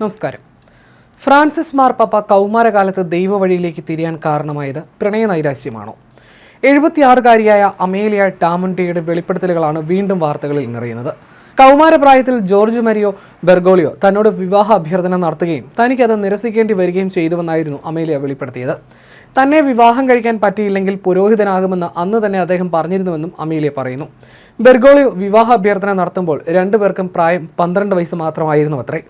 നമസ്കാരം. ഫ്രാൻസിസ് മാർപ്പാപ്പ കൗമാരകാലത്ത് ദൈവവഴിയിലേക്ക് തിരിയാൻ കാരണമായത് പ്രണയ നൈരാശ്യമാണോ? എഴുപത്തിയാറുകാരിയായ അമേലിയ ടാമുണ്ടിയുടെ വെളിപ്പെടുത്തലുകളാണ് വീണ്ടും വാർത്തകളിൽ നിറയുന്നത്. കൗമാരപ്രായത്തിൽ ജോർജ് മരിയോ ബെർഗോളിയോ തന്നോട് വിവാഹ അഭ്യർത്ഥന നടത്തുകയും തനിക്കത് നിരസിക്കേണ്ടി വരികയും ചെയ്തുവെന്നായിരുന്നു അമേലിയ വെളിപ്പെടുത്തിയത്. തന്നെ വിവാഹം കഴിക്കാൻ പറ്റിയില്ലെങ്കിൽ പുരോഹിതനാകുമെന്ന് അന്ന് തന്നെ അദ്ദേഹം പറഞ്ഞിരുന്നുവെന്നും അമേലിയ പറയുന്നു. ബെർഗോളിയോ വിവാഹ അഭ്യർത്ഥന നടത്തുമ്പോൾ രണ്ടുപേർക്കും പ്രായം പന്ത്രണ്ട് വയസ്സ് മാത്രമായിരുന്നു അത്രേ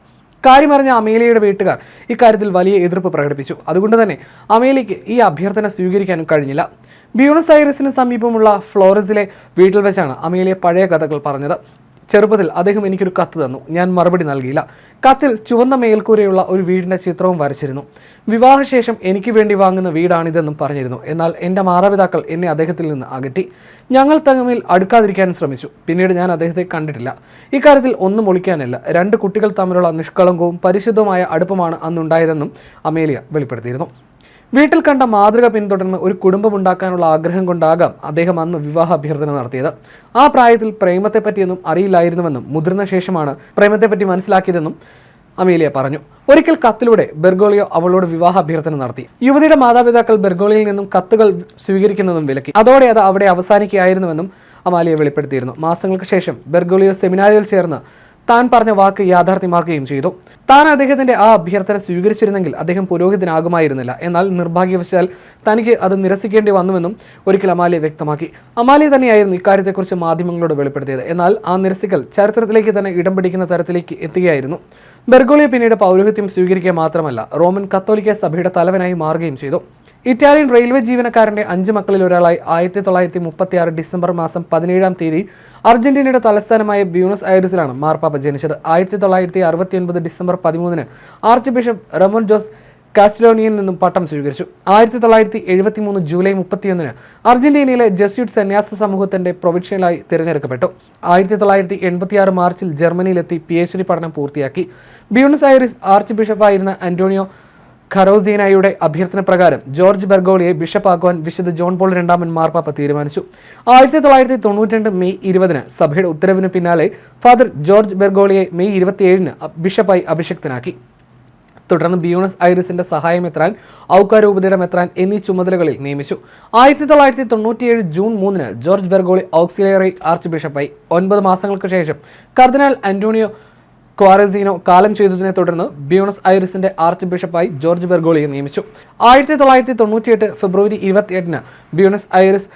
കാര്യമറിഞ്ഞ അമേലിയയുടെ വീട്ടുകാർ ഇക്കാര്യത്തിൽ വലിയ എതിർപ്പ് പ്രകടിപ്പിച്ചു. അതുകൊണ്ട് തന്നെ അമേലിക്ക് ഈ അഭ്യർത്ഥന സ്വീകരിക്കാനും കഴിഞ്ഞില്ല. ബ്യൂണസ് ഐറിസിന് സമീപമുള്ള ഫ്ലോറസിലെ വീട്ടിൽ വെച്ചാണ് അമേലിയ പഴയ കഥകൾ പറഞ്ഞത്. ചെറുപ്പത്തിൽ അദ്ദേഹം എനിക്കൊരു കത്ത് തന്നു. ഞാൻ മറുപടി നൽകിയില്ല. കത്തിൽ ചുവന്ന മേൽക്കൂരയുള്ള ഒരു വീടിന്റെ ചിത്രവും വരച്ചിരുന്നു. വിവാഹശേഷം എനിക്ക് വേണ്ടി വാങ്ങുന്ന വീടാണിതെന്നും പറഞ്ഞിരുന്നു. എന്നാൽ എന്റെ മാതാപിതാക്കൾ എന്നെ അദ്ദേഹത്തിൽ നിന്ന് അകറ്റി. ഞങ്ങൾ തമ്മിൽ അടുക്കാതിരിക്കാൻ ശ്രമിച്ചു. പിന്നീട് ഞാൻ അദ്ദേഹത്തെ കണ്ടിട്ടില്ല. ഇക്കാര്യത്തിൽ ഒന്നും ഒളിക്കാനില്ല. രണ്ട് കുട്ടികൾ തമ്മിലുള്ള നിഷ്കളങ്കവും പരിശുദ്ധമായ അടുപ്പമാണ് അന്നുണ്ടായതെന്നും അമേലിയ വെളിപ്പെടുത്തിയിരുന്നു. വീട്ടിൽ കണ്ട മാതൃക പിന്തുടർന്ന് ഒരു കുടുംബം ഉണ്ടാക്കാനുള്ള ആഗ്രഹം കൊണ്ടാകാം അദ്ദേഹം അന്ന് വിവാഹ അഭ്യർത്ഥന നടത്തിയത്. ആ പ്രായത്തിൽ പ്രേമത്തെ പ്രേമത്തെപ്പറ്റിയൊന്നും അറിയില്ലായിരുന്നുവെന്നും മുതിർന്ന ശേഷമാണ് പ്രേമത്തെ പറ്റി മനസ്സിലാക്കിയതെന്നും അമേലിയ പറഞ്ഞു. ഒരിക്കൽ കത്തിലൂടെ ബെർഗോളിയോ അവളോട് വിവാഹ അഭ്യർത്ഥന നടത്തി. യുവതിയുടെ മാതാപിതാക്കൾ ബെർഗോളിയിൽ നിന്നും കത്തുകൾ സ്വീകരിക്കുന്നതും വിലക്കി. അതോടെ അത് അവിടെ അവസാനിക്കുകയായിരുന്നുവെന്നും അമാലിയ വെളിപ്പെടുത്തിയിരുന്നു. മാസങ്ങൾക്ക് ശേഷം ബെർഗോളിയോ സെമിനാരിയിൽ ചേർന്ന് താൻ പറഞ്ഞ വാക്ക് യാഥാർത്ഥ്യമാക്കുകയും ചെയ്തു. താൻ അദ്ദേഹത്തിന്റെ ആ അഭ്യർത്ഥന സ്വീകരിച്ചിരുന്നെങ്കിൽ അദ്ദേഹം പുരോഹിതനാകുമായിരുന്നില്ല. എന്നാൽ നിർഭാഗ്യവശാൽ തനിക്ക് അത് നിരസിക്കേണ്ടി വന്നുവെന്നും ഒരിക്കൽ അമാലിയ വ്യക്തമാക്കി. അമാലിയ തന്നെയായിരുന്നു ഇക്കാര്യത്തെക്കുറിച്ച് മാധ്യമങ്ങളോട് വെളിപ്പെടുത്തിയത്. എന്നാൽ ആ നിരസിക്കൽ ചരിത്രത്തിലേക്ക് തന്നെ ഇടം പിടിക്കുന്ന തരത്തിലേക്ക് എത്തുകയായിരുന്നു. ബെർഗോളിയ പിന്നീട് പൗരോഹിത്യം സ്വീകരിക്കുക മാത്രമല്ല റോമൻ കത്തോലിക്ക സഭയുടെ തലവനായി മാറുകയും ചെയ്തു. ഇറ്റാലിയൻ റെയിൽവേ ജീവനക്കാരന്റെ അഞ്ച് മക്കളിൽ ഒരാളായി ആയിരത്തി തൊള്ളായിരത്തി മുപ്പത്തി ആറ് ഡിസംബർ മാസം പതിനേഴാം തീയതി അർജന്റീനയുടെ തലസ്ഥാനമായ ബ്യൂണസ് ഐറിസിലാണ് മാർപ്പാപ്പ ജനിച്ചത്. ആയിരത്തി തൊള്ളായിരത്തി അറുപത്തി ഒൻപത് ഡിസംബർ പതിമൂന്നിന് ആർച്ച് ബിഷപ്പ് റമോൻ ജോസ് കാസ്റ്റലോണിയിൽ നിന്നും പട്ടം സ്വീകരിച്ചു. ആയിരത്തി തൊള്ളായിരത്തി എഴുപത്തി മൂന്ന് ജൂലൈ മുപ്പത്തിയൊന്നിന് അർജന്റീനയിലെ ജസ്യൂട്ട് സന്യാസ സമൂഹത്തിന്റെ പ്രൊവിൻഷ്യലായി തിരഞ്ഞെടുക്കപ്പെട്ടു. ആയിരത്തി തൊള്ളായിരത്തി എൺപത്തിയാറ് മാർച്ചിൽ ജർമ്മനിയിലെത്തി പി എച്ച് ഡി പഠനം പൂർത്തിയാക്കി. ബ്യൂണസ് ഐറിസ് ആർച്ച് ബിഷപ്പായിരുന്ന അന്റോണിയോ ഖറോസീനയുടെ അഭ്യർത്ഥന പ്രകാരം ജോർജ് ബെർഗോളിയെ ബിഷപ്പാക്കുവാൻ വിശുദ്ധ ജോൺ പോൾ രണ്ടാമൻ മാർപ്പാപ്പ തീരുമാനിച്ചു. ആയിരത്തി തൊള്ളായിരത്തി തൊണ്ണൂറ്റി മെയ് ഇരുപതിന് സഭയുടെ ഉത്തരവിന് പിന്നാലെ ഫാദർ ജോർജ് ബെർഗോളിയെ മെയ് ഇരുപത്തിയേഴിന് ബിഷപ്പായി അഭിഷിക്തനാക്കി. തുടർന്ന് ബ്യൂണസ് ഐറിസിന്റെ സഹായം എത്രാൻ ഔക്കാരൂപതയുടെ മെത്രാൻ എന്നീ ചുമതലകളിൽ നിയമിച്ചു. ആയിരത്തി തൊള്ളായിരത്തി തൊണ്ണൂറ്റിയേഴ് ജൂൺ മൂന്നിന് ജോർജ് ബെർഗോളി ഓക്സിലറി ആർച്ച് ബിഷപ്പായി. ഒൻപത് മാസങ്ങൾക്ക് ശേഷം കർദിനാൾ അന്റോണിയോ ക്വാറസീനോ കാലം ചെയ്തതിനെ തുടർന്ന് ബ്യൂണസ് ഐറിസിന്റെ ആർച്ച് ബിഷപ്പായി ജോർജ് ബെർഗോളിയെ നിയമിച്ചു. ആയിരത്തി തൊള്ളായിരത്തി തൊണ്ണൂറ്റിയെട്ട് ഫെബ്രുവരി ഇരുപത്തിയെട്ടിന് ബ്യൂണസ് ഐറിസ്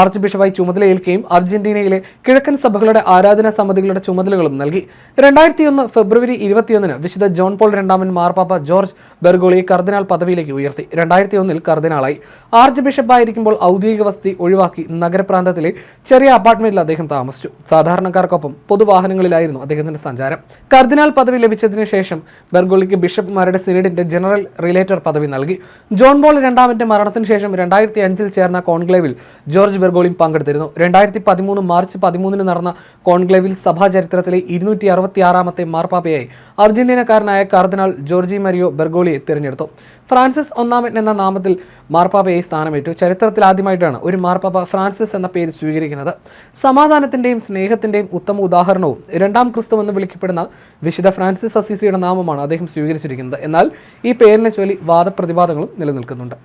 ആർച്ച് ബിഷപ്പായി ചുമതലയേൽക്കുകയും അർജന്റീനയിലെ കിഴക്കൻ സഭകളുടെ ആരാധനാ സമിതികളുടെ ചുമതലകളും നൽകി. രണ്ടായിരത്തി ഒന്ന് ഫെബ്രുവരി ഇരുപത്തിയൊന്നിന് വിശുദ്ധ ജോൺ പോൾ രണ്ടാമൻ മാർപ്പാപ്പ ജോർജ് ബെർഗോളിയെ കർദിനാൾ പദവിയിലേക്ക് ഉയർത്തി. രണ്ടായിരത്തി ഒന്നിൽ കർദിനാളായി. ആർച്ച് ബിഷപ്പായിരിക്കുമ്പോൾ ഔദ്യോഗിക വസതി ഒഴിവാക്കി നഗരപ്രാന്തത്തിലെ ചെറിയ അപ്പാർട്ട്മെന്റിൽ അദ്ദേഹം താമസിച്ചു. സാധാരണക്കാർക്കൊപ്പം പൊതുവാഹനങ്ങളിലായിരുന്നു അദ്ദേഹത്തിന്റെ സഞ്ചാരം. കർദിനാൾ പദവി ലഭിച്ചതിനു ശേഷം ബെർഗോളിക്ക് ബിഷപ്പ്മാരുടെ സിനഡിന്റെ ജനറൽ റിലേറ്റർ പദവി നൽകി. ജോൺ പോൾ രണ്ടാമന്റെ മരണത്തിന് ശേഷം രണ്ടായിരത്തി അഞ്ചിൽ ചേർന്ന കോൺക്ലേവിൽ ജോർജ് ബെർഗോളിയും പങ്കെടുത്തിരുന്നു. രണ്ടായിരത്തി പതിമൂന്ന് മാർച്ച് പതിമൂന്നിന് നടന്ന കോൺക്ലേവിൽ സഭാ ചരിത്രത്തിലെ ഇരുന്നൂറ്റി അറുപത്തി ആറാമത്തെ മാർപ്പാപ്പയായി അർജന്റീനക്കാരനായ കാർദിനാൾ ജോർജി മരിയോ ബെർഗോളിയെ തിരഞ്ഞെടുത്തു. ഫ്രാൻസിസ് ഒന്നാമൻ എന്ന നാമത്തിൽ മാർപ്പാപ്പയെ സ്ഥാനമേറ്റു. ചരിത്രത്തിൽ ആദ്യമായിട്ടാണ് ഒരു മാർപ്പാപ്പ ഫ്രാൻസിസ് എന്ന പേര് സ്വീകരിക്കുന്നത്. സമാധാനത്തിന്റെയും സ്നേഹത്തിന്റെയും ഉത്തമ ഉദാഹരണവും രണ്ടാം ക്രിസ്തു എന്ന് വിളിക്കപ്പെടുന്ന വിശുദ്ധ ഫ്രാൻസിസ് അസീസിയുടെ നാമമാണ് അദ്ദേഹം സ്വീകരിച്ചിരിക്കുന്നത്. എന്നാൽ ഈ പേരിനെ ചൊല്ലി വാദപ്രതിവാദങ്ങളും നിലനിൽക്കുന്നുണ്ട്.